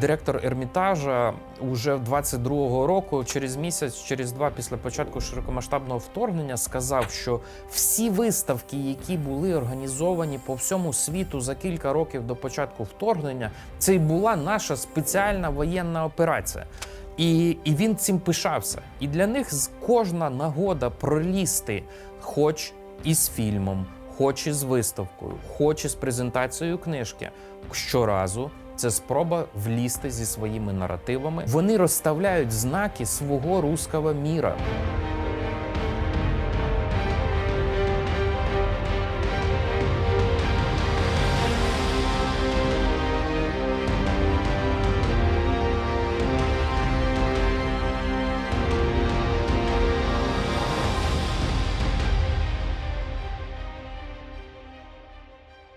Директор Ермітажа уже 22-го року, через місяць, через два після початку широкомасштабного вторгнення, сказав, що всі виставки, які були організовані по всьому світу за кілька років до початку вторгнення, це й була наша спеціальна воєнна операція. І, і він цим пишався. І для них кожна нагода пролізти, хоч із фільмом, хоч із виставкою, хоч із презентацією книжки. Щоразу це спроба влізти зі своїми наративами. Вони розставляють знаки свого руського міра.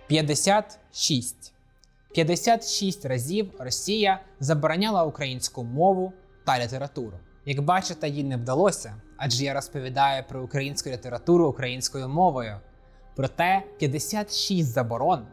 П'ятдесят шість. 56 разів Росія забороняла українську мову та літературу. Як бачите, їй не вдалося, адже я розповідаю про українську літературу українською мовою. Проте 56 заборон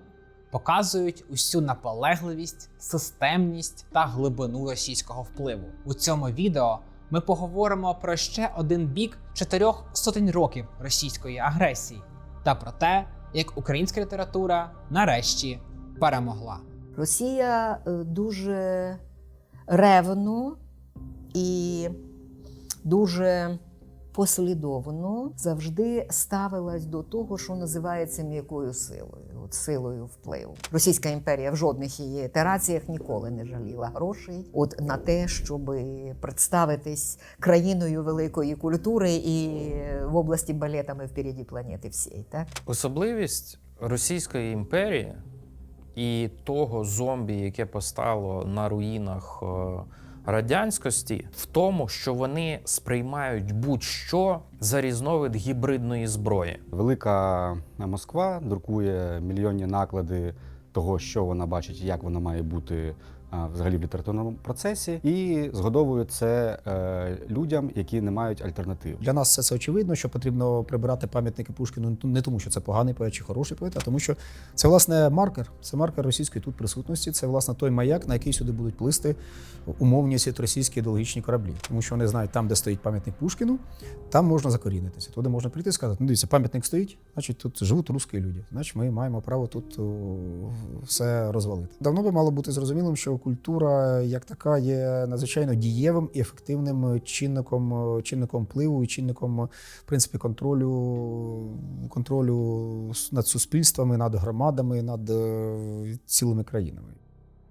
показують усю наполегливість, системність та глибину російського впливу. У цьому відео ми поговоримо про ще один бік чотирьох сотень років російської агресії та про те, як українська література нарешті перемогла. Росія е, дуже ревно і дуже послідовно завжди ставилась до того, що називається м'якою силою, от силою впливу. Російська імперія в жодних її ітераціях ніколи не жаліла грошей от на те, щоб представитись країною великої культури і в області балетами впереді планети всієї. Так? Особливість Російської імперії і того зомбі, яке постало на руїнах е, радянськості, в тому, що вони сприймають будь-що за різновид гібридної зброї. Велика Москва друкує мільйонні наклади того, що вона бачить, як вона має бути взагалі в літературному процесі, і згодовує це е, людям, які не мають альтернатив. Для нас все це очевидно, що потрібно прибирати пам'ятники Пушкіну не тому, що це поганий поет чи хороший поет, а тому, що це власне маркер, це маркер російської тут присутності. Це власне той маяк, на який сюди будуть плисти умовні російські ідеологічні кораблі, тому що вони знають, там, де стоїть пам'ятник Пушкіну, там можна закорінитися. Туди можна прийти і сказати: ну дивіться, пам'ятник стоїть, значить тут живуть русські люди. Значить, ми маємо право тут все розвалити. Давно би мало бути зрозумілим, що культура як така є надзвичайно дієвим і ефективним чинником, чинником впливу і чинником в принципі контролю, контролю над суспільствами, над громадами, над е, цілими країнами.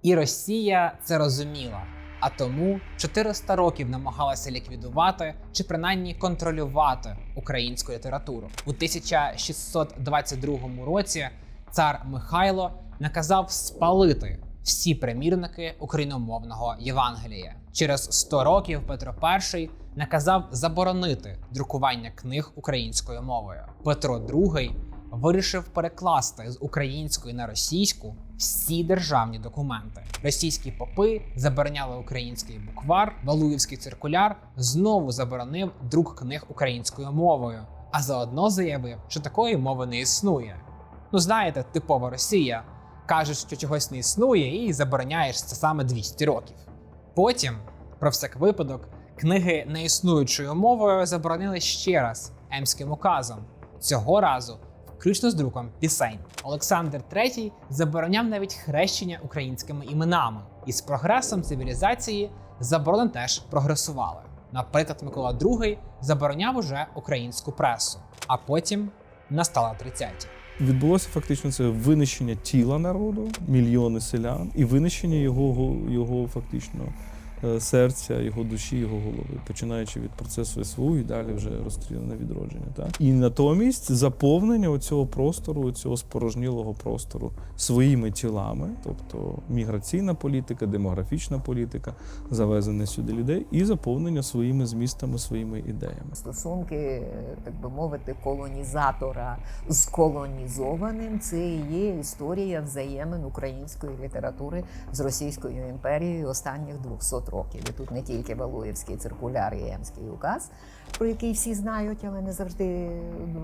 І Росія це розуміла. А тому 400 років намагалася ліквідувати чи принаймні контролювати українську літературу. У 1622 році цар Михайло наказав спалити всі примірники україномовного Євангелія. Через 100 років Петро І наказав заборонити друкування книг українською мовою. Петро II вирішив перекласти з української на російську всі державні документи. Російські попи забороняли український буквар, Валуївський циркуляр знову заборонив друк книг українською мовою, а заодно заявив, що такої мови не існує. Ну знаєте, типова Росія кажеш, що чогось не існує, і забороняєш це саме 200 років. Потім, про всяк випадок, книги неіснуючою мовою заборонили ще раз емським указом. Цього разу включно з друком пісень. Олександр III забороняв навіть хрещення українськими іменами, і з прогресом цивілізації заборони теж прогресували. Наприклад, Микола II забороняв уже українську пресу, а потім настала 30-ті. Відбулося фактично це винищення тіла народу, мільйони селян, і винищення його, його фактично серця, його душі, його голови, починаючи від процесу СВУ і далі вже розстріляне відродження. Так? І натомість заповнення оцього простору, цього спорожнілого простору своїми тілами, тобто міграційна політика, демографічна політика, завезення сюди людей, і заповнення своїми змістами, своїми ідеями. Стосунки, так би мовити, колонізатора з колонізованим це є історія взаємин української літератури з Російською імперією останніх 200 500 років. І тут не тільки Валуєвський циркуляр і Емський указ, про який всі знають, але не завжди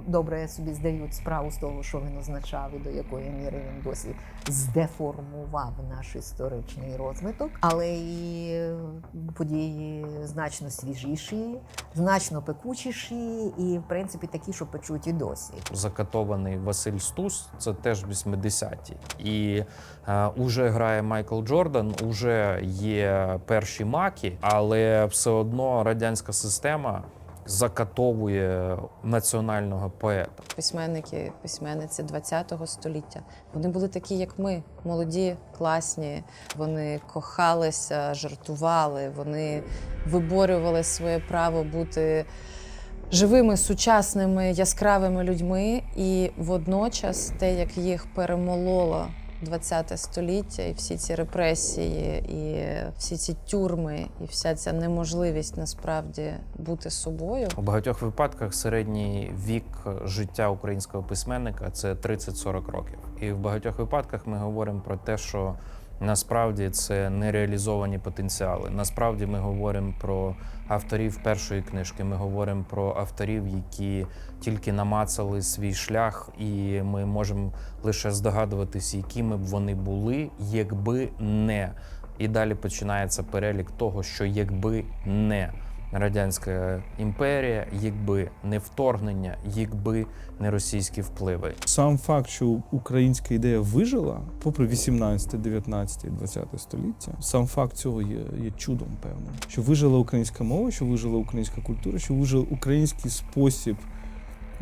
добре собі здають справу з того, що він означав і до якої міри він досі здеформував наш історичний розвиток. Але і події значно свіжіші, значно пекучіші, і в принципі такі, що печуть і досі. закатований Василь Стус, це теж 80-ті. І е, уже грає Майкл Джордан, уже є перші маки, але все одно радянська система закатовує національного поета. письменники, письменниці ХХ століття. Вони були такі, як ми, молоді, класні. Вони кохалися, жартували, вони виборювали своє право бути живими, сучасними, яскравими людьми. І водночас те, як їх перемололо. ХХ століття і всі ці репресії, і всі ці тюрми, і вся ця неможливість насправді бути собою. У багатьох випадках середній вік життя українського письменника це 30-40 років. І в багатьох випадках ми говоримо про те, що насправді це нереалізовані потенціали. Насправді ми говоримо про авторів першої книжки. Ми говоримо про авторів, які тільки намацали свій шлях, і ми можемо лише здогадуватися, якими б вони були, якби не. І далі починається перелік того, що якби не Радянська імперія, якби не вторгнення, якби не російські впливи. Сам факт, що українська ідея вижила, попри 18, 19 і 20 століття, сам факт цього є, є чудом певним. Що вижила українська мова, що вижила українська культура, що вижив український спосіб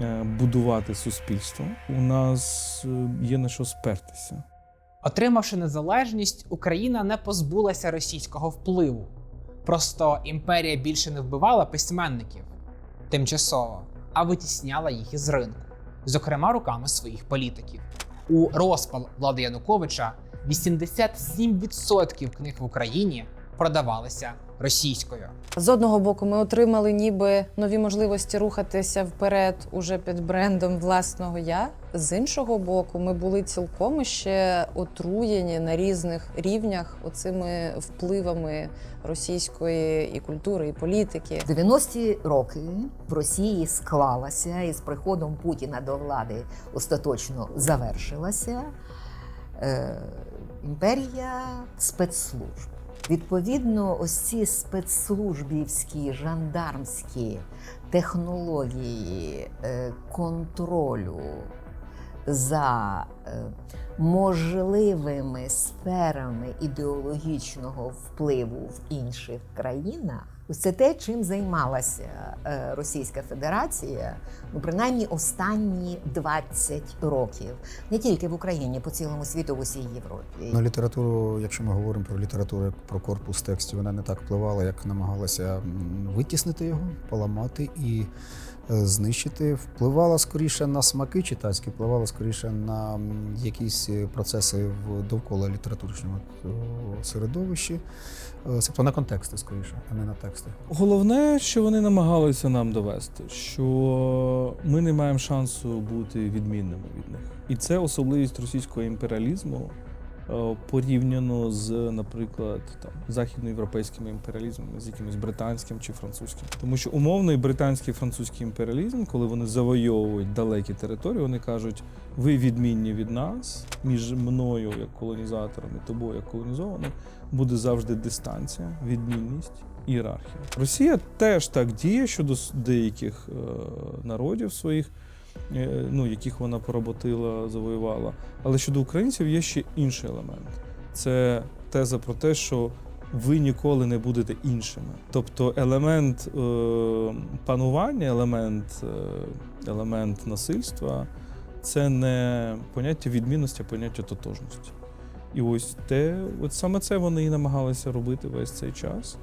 е, будувати суспільство. У нас е, є на що спертися. Отримавши незалежність, Україна не позбулася російського впливу. Просто імперія більше не вбивала письменників тимчасово, а витісняла їх із ринку, зокрема руками своїх політиків. У розпал влади Януковича 87% книг в Україні продавалися російською. З одного боку, ми отримали ніби нові можливості рухатися вперед уже під брендом власного я. З іншого боку, ми були цілком ще отруєні на різних рівнях оцими впливами російської і культури, і політики. 90-ті роки в Росії склалася і з приходом Путіна до влади остаточно завершилася е, імперія спецслужб. Відповідно, ось ці спецслужбівські жандармські технології е, контролю за е, можливими сферами ідеологічного впливу в інших країнах. Ось це те, чим займалася е, Російська Федерація, ну принаймні останні 20 років, не тільки в Україні, по цілому світу, в усій Європі. На літературу, якщо ми говоримо про літературу, про корпус текстів, вона не так впливала, як намагалася витіснити його, поламати і знищити. Впливала скоріше на смаки читацькі, впливала скоріше на якісь е, процеси в довкола літературного е, середовищі. Е, Тобто на контексти скоріше, а не на тексти. Головне, що вони намагалися нам довести, що ми не маємо шансу бути відмінними від них. І це особливість російського імперіалізму е, порівняно з, наприклад, там західноєвропейськими імперіалізмами, з якимось британським чи французьким. Тому що умовний британський французький імперіалізм, коли вони завойовують далекі території, вони кажуть: ви відмінні від нас, між мною як колонізатором і тобою як колонізованим, буде завжди дистанція, відмінність. Ієрархія. Росія теж так діє щодо деяких е, народів своїх, е, ну, яких вона поработила, завоювала. Але щодо українців є ще інший елемент. Це теза про те, що ви ніколи не будете іншими. Тобто елемент е, панування, елемент, е, елемент насильства це не поняття відмінності, а поняття тотожності. І ось те, от саме це вони і намагалися робити весь цей час.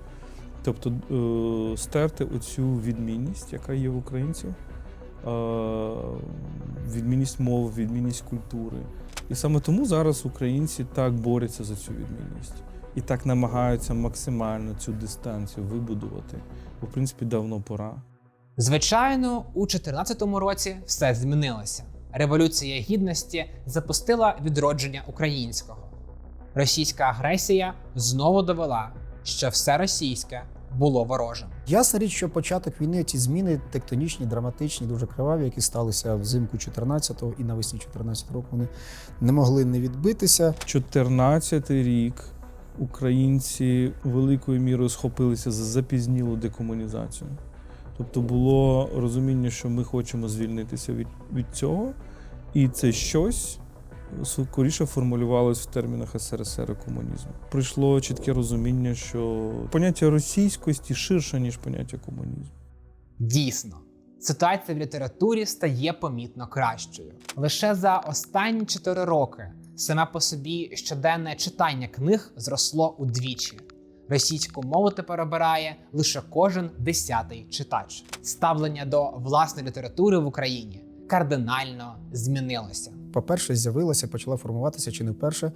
Тобто е, стерти оцю відмінність, яка є в українців, е, відмінність мов, відмінність культури. І саме тому зараз українці так борються за цю відмінність і так намагаються максимально цю дистанцію вибудувати. Бо, в принципі, давно пора. Звичайно, у 2014 році все змінилося. Революція гідності запустила відродження українського. Російська агресія знову довела, що все російське було ворожим. Ясна річ, що початок війни, ці зміни тектонічні, драматичні, дуже криваві, які сталися взимку 14-го і навесні 14-го року, вони не могли не відбитися. 14 рік українці великою мірою схопилися за запізнілу декомунізацію. Тобто було розуміння, що ми хочемо звільнитися від, від цього, і це щось скоріше формулювалось в термінах СРСР і комунізму. Прийшло чітке розуміння, що поняття російськості ширше, ніж поняття комунізму. Дійсно, ситуація в літературі стає помітно кращою. Лише за останні 4 роки саме по собі щоденне читання книг зросло удвічі. Російську мову тепер обирає лише кожен десятий читач. Ставлення до власної літератури в Україні кардинально змінилося. По-перше, з'явилася, почала формуватися чи не вперше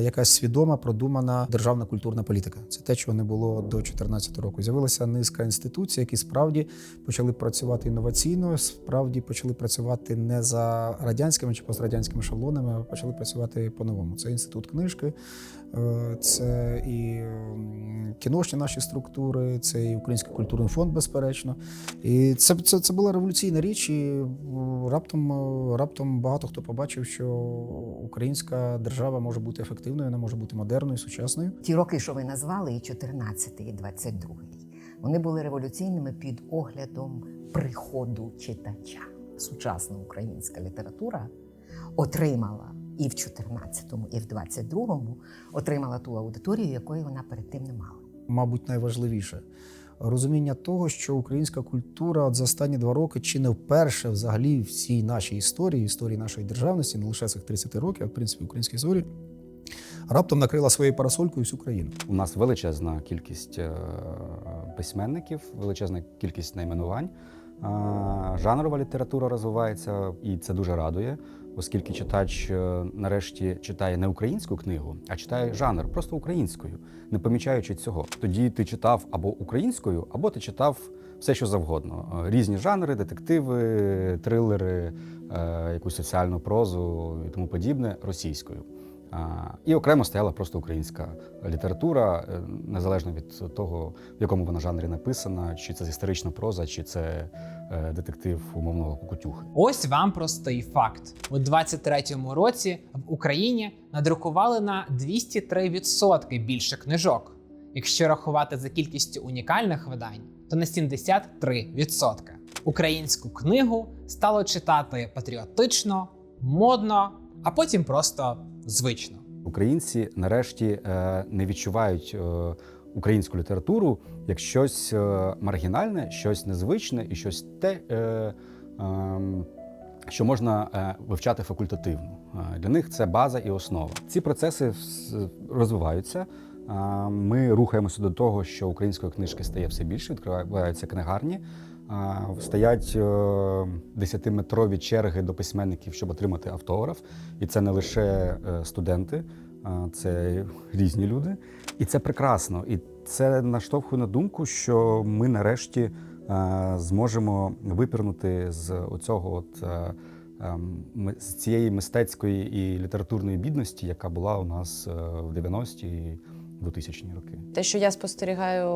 якась свідома, продумана державна культурна політика. Це те, чого не було до 2014 року. З'явилася низка інституцій, які справді почали працювати інноваційно, справді почали працювати не за радянськими чи пострадянськими шаблонами, а почали працювати по-новому. Це інститут книжки, е, це і кіношні наші структури, це і Український культурний фонд, безперечно. І це, це, це була революційна річ, і раптом, е, раптом багато хто побачив, що українська держава може бути ефективною, вона може бути модерною, сучасною. Ті роки, що ви назвали, і 14, і 22, вони були революційними під оглядом приходу читача. Сучасна українська література отримала і в 14-му, і в 22-му отримала ту аудиторію, якої вона перед тим не мала. Мабуть, найважливіше розуміння того, що українська культура от за останні два роки чи не вперше взагалі в всій нашій історії, історії нашої державності, не лише цих 30 років, а в принципі українській історії, раптом накрила своєю парасолькою всю країну. У нас величезна кількість е, письменників, величезна кількість найменувань. Е, Жанрова література розвивається, і це дуже радує, оскільки читач е, нарешті читає не українську книгу, а читає жанр просто українською, не помічаючи цього. Тоді ти читав або українською, або ти читав все, що завгодно. Різні жанри, детективи, трилери, якусь соціальну прозу і тому подібне російською. І окремо стояла просто українська література, е, незалежно від того, в якому вона жанрі написана, чи це історична проза, чи це е, детектив умовного кукутюхи. Ось вам простий факт: у 23-му році в Україні надрукували на 203% більше книжок. Якщо рахувати за кількістю унікальних видань, то на 73%. Українську книгу стало читати патріотично, модно, а потім просто звично. Українці нарешті е, не відчувають е, українську літературу як щось е, маргінальне, щось незвичне і щось те, ем, що можна вивчати факультативно. Для них це база і основа. Ці процеси розвиваються. Ми рухаємося до того, що української книжки стає все більше, відкриваються книгарні. Стоять е, десятиметрові черги до письменників, щоб отримати автограф. І це не лише е, студенти, це різні люди. І це прекрасно. І це наштовхує на думку, що ми нарешті е, зможемо випірнути з оцього от. ем, З цієї мистецької і літературної бідності, яка була у нас в 90-ті і 2000-ні роки. Те, що я спостерігаю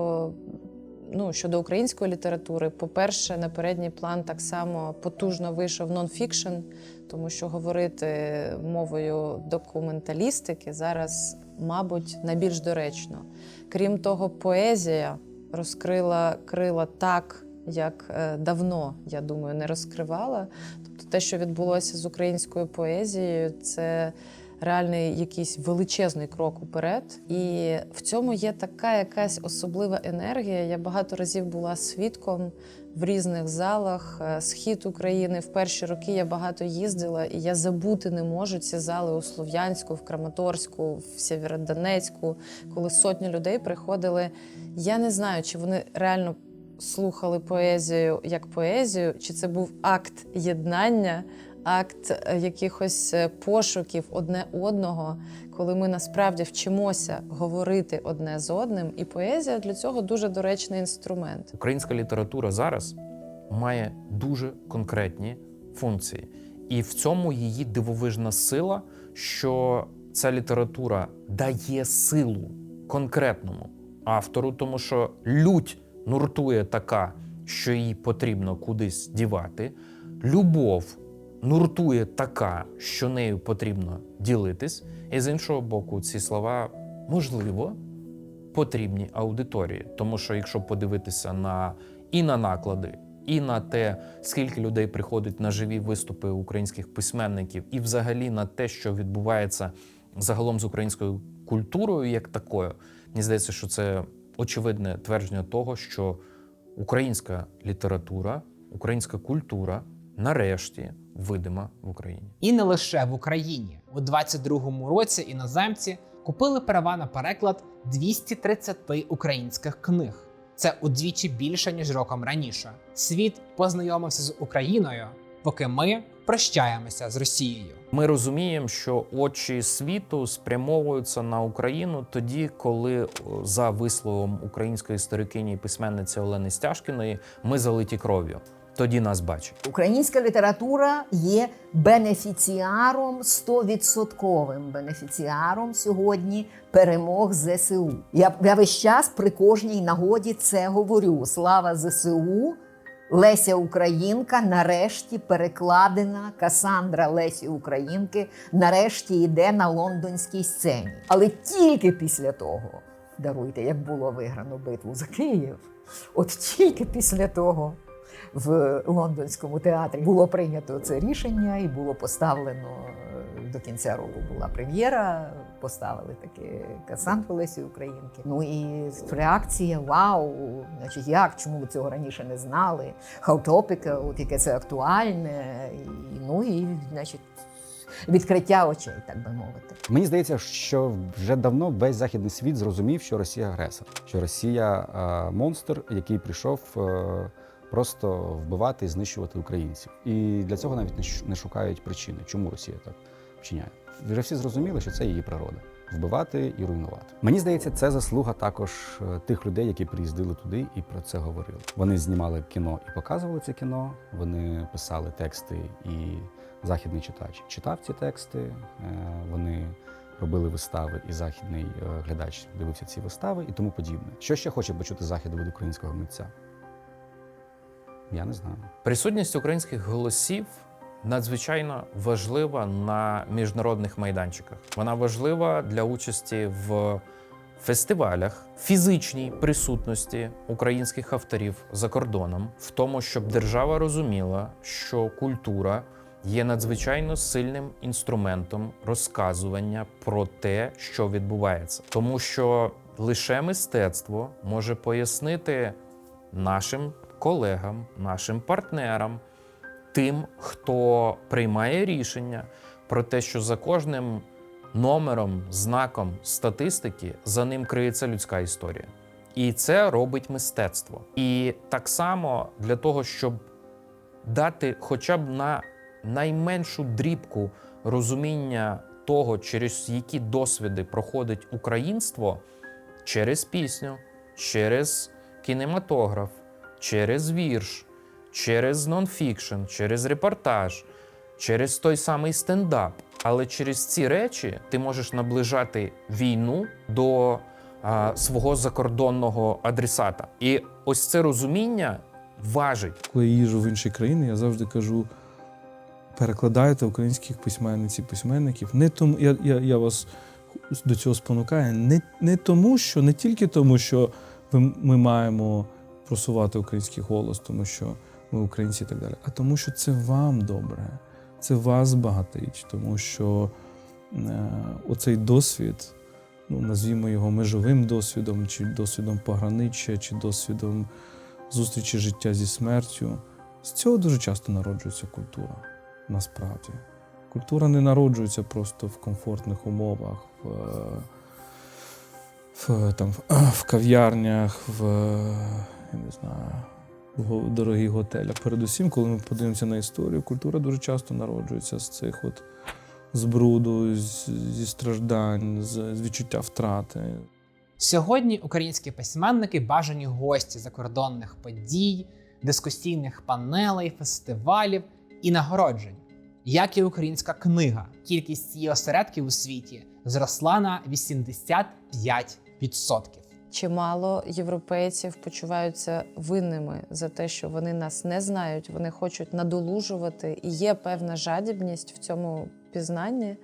ну, щодо української літератури, по-перше, на передній план так само потужно вийшов нонфікшн, тому що говорити мовою документалістики зараз, мабуть, найбільш доречно. Крім того, поезія розкрила крила так. Як е, давно, я думаю, не розкривала. Тобто те, що відбулося з українською поезією, це реальний якийсь величезний крок уперед. І в цьому є така якась особлива енергія. Я багато разів була свідком в різних залах. Е, Схід України в перші роки я багато їздила, і я забути не можу ці зали у Слов'янську, в Краматорську, в Сєвєродонецьку, коли сотні людей приходили. Я не знаю, чи вони реально слухали поезію як поезію, чи це був акт єднання, акт е, якихось е, пошуків одне одного, коли ми насправді вчимося говорити одне з одним, і поезія для цього дуже доречний інструмент. Українська література зараз має дуже конкретні функції, і в цьому її дивовижна сила, що ця література дає силу конкретному автору, тому що лють нуртує така, що її потрібно кудись дівати. Любов нуртує така, що нею потрібно ділитись. І з іншого боку, ці слова можливо потрібні аудиторії. Тому що якщо подивитися на і на наклади, і на те, скільки людей приходить на живі виступи українських письменників, і взагалі на те, що відбувається загалом з українською культурою, як такою, мені здається, що це очевидне твердження того, що українська література, українська культура нарешті видима в Україні. І не лише в Україні. У 22-му році іноземці купили права на переклад 230 українських книг. Це удвічі більше ніж роком раніше. Світ познайомився з Україною, поки ми прощаємося з Росією. Ми розуміємо, що очі світу спрямовуються на Україну тоді, коли, за висловом української історикині і письменниці Олени Стяжкіної, ми залиті кров'ю. Тоді нас бачать. Українська література є бенефіціаром, стовідсотковим бенефіціаром сьогодні перемог ЗСУ. Я, я весь час при кожній нагоді це говорю. Слава ЗСУ! Леся Українка нарешті перекладена Касандра Лесі Українки нарешті йде на лондонській сцені. Але тільки після того, даруйте, як було виграно битву за Київ, от тільки після того в лондонському театрі було прийнято це рішення і було поставлено е, до кінця року була прем'єра. Поставили таки Касандру Лесі Українки. Ну і реакція: вау! Значить, як? Чому ви цього раніше не знали? Хаутопіка, от яке це актуальне, і, ну і значить. Відкриття очей, так би мовити. Мені здається, що вже давно весь західний світ зрозумів, що Росія агресор, що Росія е, монстр, який прийшов е, просто вбивати і знищувати українців. І для цього навіть не шукають причини, чому Росія так вчиняє. Вже всі зрозуміли, що це її природа. Вбивати і руйнувати. Мені здається, це заслуга також е, тих людей, які приїздили туди і про це говорили. Вони знімали кіно і показували це кіно. Вони писали тексти, і західний читач читав ці тексти. е, Вони робили вистави, і західний е, глядач дивився ці вистави і тому подібне. Що ще хоче почути захід від українського митця? Я не знаю. Присутність українських голосів надзвичайно важлива на міжнародних майданчиках. Вона важлива для участі в фестивалях, фізичній присутності українських авторів за кордоном, в тому, щоб держава розуміла, що культура є надзвичайно сильним інструментом розказування про те, що відбувається, тому що лише мистецтво може пояснити нашим колегам, нашим партнерам, тим, хто приймає рішення про те, що за кожним номером, знаком статистики за ним криється людська історія. І це робить мистецтво. І так само для того, щоб дати хоча б на найменшу дрібку розуміння того, через які досвіди проходить українство через пісню, через кінематограф, через вірш, через нонфікшн, через репортаж, через той самий стендап. Але через ці речі ти можеш наближати війну до а, свого закордонного адресата. І ось це розуміння важить. Коли я їжджу в інші країни, я завжди кажу: перекладайте українських письменниць і письменників. Не тому я, я, я вас до цього спонукаю, не, не тому, що не тільки тому, що ми маємо просувати український голос, тому що ми українці і так далі, а тому, що це вам добре, це вас багатить, тому що е, оцей досвід, ну назвімо його межовим досвідом, чи досвідом пограниччя, чи досвідом зустрічі життя зі смертю. З цього дуже часто народжується культура. Насправді. Культура не народжується просто в комфортних умовах, в, в, там, в кав'ярнях, в, я не знаю, в го- дорогих. Передусім, коли ми подивимося на історію, культура дуже часто народжується з цих от з, зі страждань, з, з відчуття втрати. Сьогодні українські письменники бажані гості закордонних подій, дискусійних панелей, фестивалів і нагороджень. Як і українська книга, кількість її осередків у світі зросла на 85%. Чимало європейців почуваються винними за те, що вони нас не знають, вони хочуть надолужувати, і є певна жадібність в цьому пізнанні.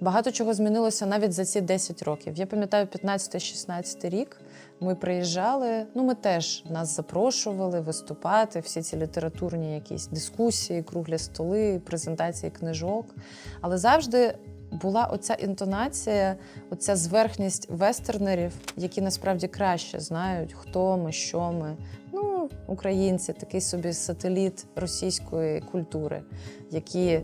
Багато чого змінилося навіть за ці 10 років. Я пам'ятаю, 15-16 рік ми приїжджали. Ну, ми теж нас запрошували виступати, всі ці літературні якісь дискусії, круглі столи, презентації книжок. Але завжди була оця інтонація, оця зверхність вестернерів, які насправді краще знають, хто ми, що ми. Ну, українці, такий собі сателіт російської культури, які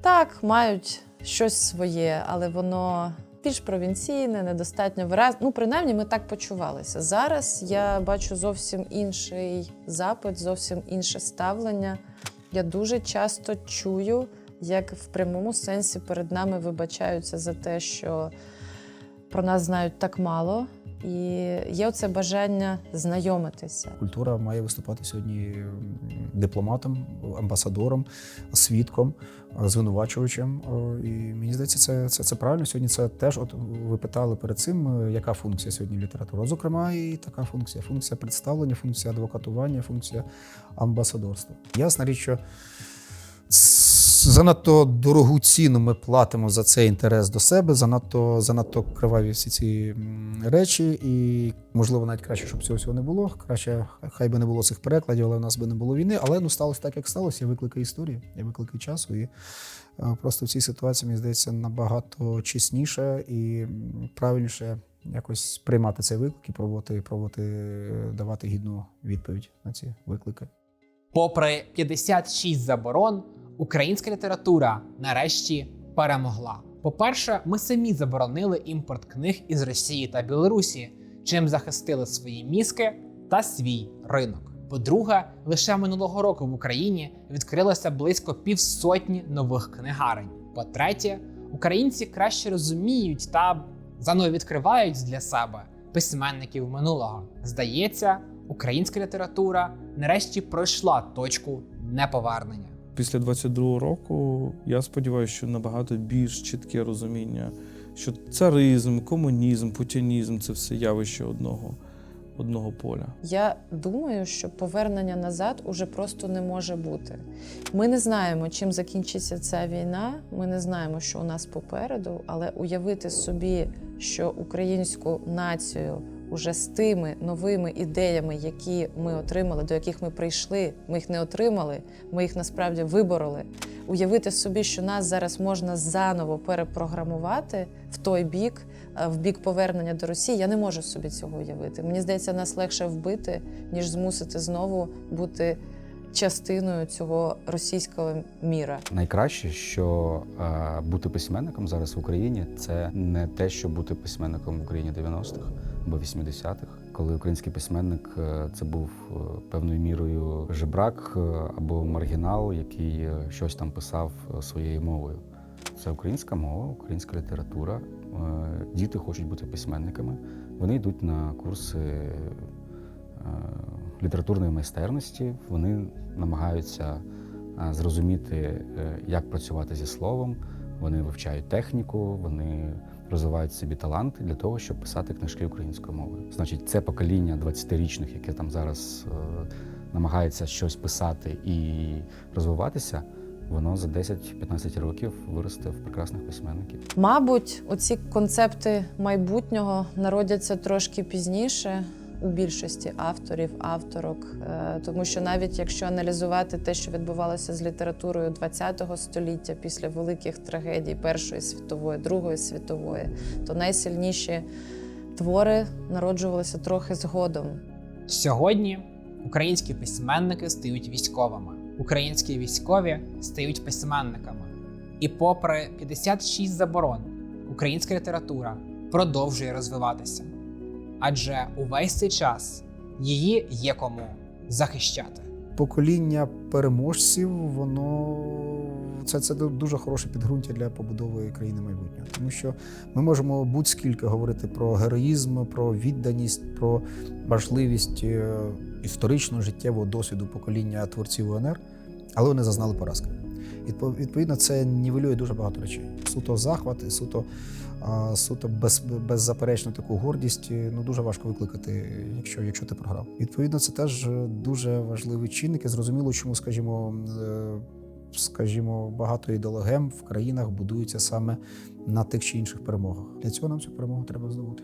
так мають щось своє, але воно більш провінційне, недостатньо виразне. Ну, принаймні, ми так почувалися. Зараз я бачу зовсім інший запит, зовсім інше ставлення. Я дуже часто чую, як в прямому сенсі перед нами вибачаються за те, що про нас знають так мало. І є оце бажання знайомитися. Культура має виступати сьогодні дипломатом, амбасадором, свідком, е, звинувачувачем. І мені здається, це, це, це правильно. Сьогодні це теж, от ви питали перед цим, е, яка функція сьогодні літератури. Зокрема, і така функція: функція представлення, функція адвокатування, функція амбасадорства. Ясна річ, що занадто дорогу ціну ми платимо за цей інтерес до себе, занадто, занадто криваві всі ці речі, і можливо навіть краще, щоб цього всього не було. Краще хай би не було цих перекладів, але в нас би не було війни. Але ну сталося так, як сталося. Є виклики історії, є виклики часу. І е, просто в цій ситуації мені здається набагато чесніше і правильніше якось приймати цей виклик і пробувати, пробувати е, давати гідну відповідь на ці виклики. Попри 56 заборон, українська література нарешті перемогла. По-перше, ми самі заборонили імпорт книг із Росії та Білорусі, чим захистили свої мізки та свій ринок. По-друге, лише минулого року в Україні відкрилося близько півсотні нових книгарень. По-третє, українці краще розуміють та заново відкривають для себе письменників минулого. Здається, українська література нарешті пройшла точку неповернення. Після 22-го року я сподіваюся, що набагато більш чітке розуміння, що царизм, комунізм, путінізм це все явище одного, одного поля. Я думаю, що повернення назад уже просто не може бути. Ми не знаємо, чим закінчиться ця війна. Ми не знаємо, що у нас попереду, але уявити собі, що українську націю уже з тими новими ідеями, які ми отримали, до яких ми прийшли, ми їх не отримали, ми їх насправді вибороли. Уявити собі, що нас зараз можна заново перепрограмувати в той бік, е, в бік повернення до Росії, я не можу собі цього уявити. Мені здається, нас легше вбити, ніж змусити знову бути частиною цього російського міра. Найкраще, що е, бути письменником зараз в Україні, це не те, що бути письменником в Україні 90-х або 80-х, коли український письменник е, це був е, певною мірою жебрак е, або маргінал, який щось там писав своєю мовою. Це українська мова, українська література. Діти хочуть бути письменниками. Вони йдуть на курси літературної майстерності. Вони намагаються зрозуміти, як працювати зі словом. Вони вивчають техніку, вони розвивають собі таланти для того, щоб писати книжки українською мовою. Значить, це покоління 20-річних, яке там зараз е, намагається щось писати і розвиватися. Воно за 10-15 років виросте в прекрасних письменників. Мабуть, оці концепти майбутнього народяться трошки пізніше у більшості авторів, авторок, Е, тому що навіть якщо аналізувати те, що відбувалося з літературою ХХ століття після великих трагедій Першої світової, Другої світової, то найсильніші твори народжувалися трохи згодом. Сьогодні українські письменники стають військовими, українські військові стають письменниками. І попри 56 заборон, українська література продовжує розвиватися. Адже увесь цей час її є кому захищати. покоління переможців, воно це, це дуже хороше підґрунтя для побудови країни майбутнього. Тому що ми можемо будь-скільки говорити про героїзм, про відданість, про важливість е, історичного життєвого досвіду покоління творців УНР, але вони зазнали поразки. Відпо- Відповідно, це нівелює дуже багато речей. Суто захват, суто, а, суто без, беззаперечно таку гордість ну, дуже важко викликати, якщо, якщо ти програв. Відповідно, це теж дуже важливий чинник. І зрозуміло, чому, скажімо, е, скажімо, багато ідеологем в країнах будуються саме на тих чи інших перемогах. Для цього нам цю перемогу треба здобути.